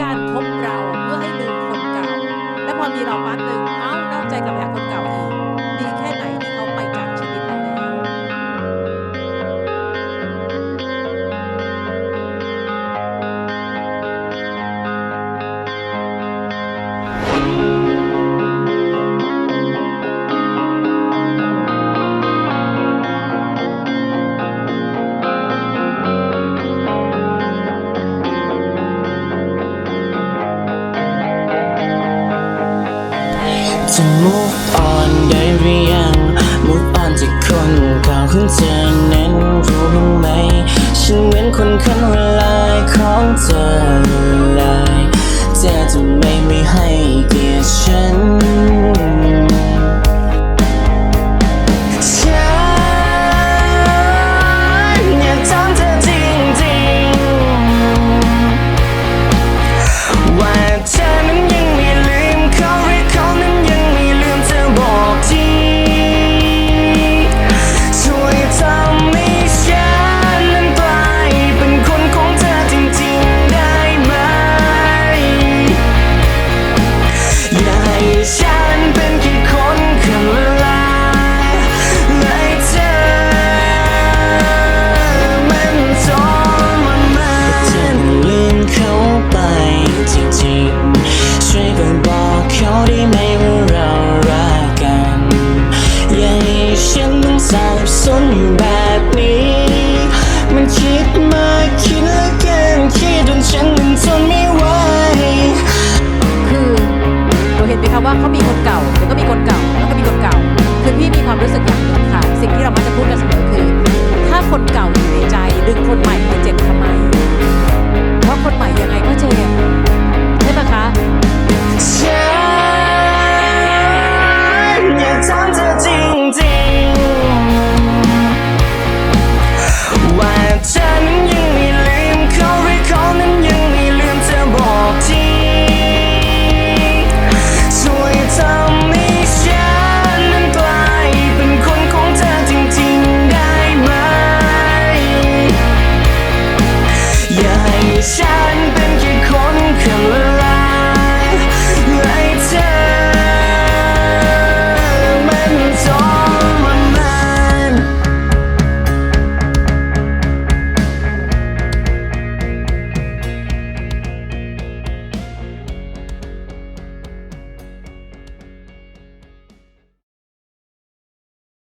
การคบเราเพื่อให้ลืมคนเก่า และพอมีเราปั๊บหนึ่งเอ้านอกใจกับแอบคนเก่าอีก จะ move on ได้หรือยัง move on จากคนเก่าของเธอเน้นรู้บ้ไหม ฉันเหมือนคนขันเวลาของเธอเลยเธอจะไมไม่ให้ ที่ฉันมันสับสนอยู่แบบนี้ มันคิดมากคิดและแกงคิดจนฉันมันทนไม่ไหวคือเราเห็นไหมคะว่าเขามีคนเก่าแล้วก็มีคนเก่าแล้วก็มีคนเก่า คือพี่มีความรู้สึกอย่างนึงค่ะ สิ่งที่เรา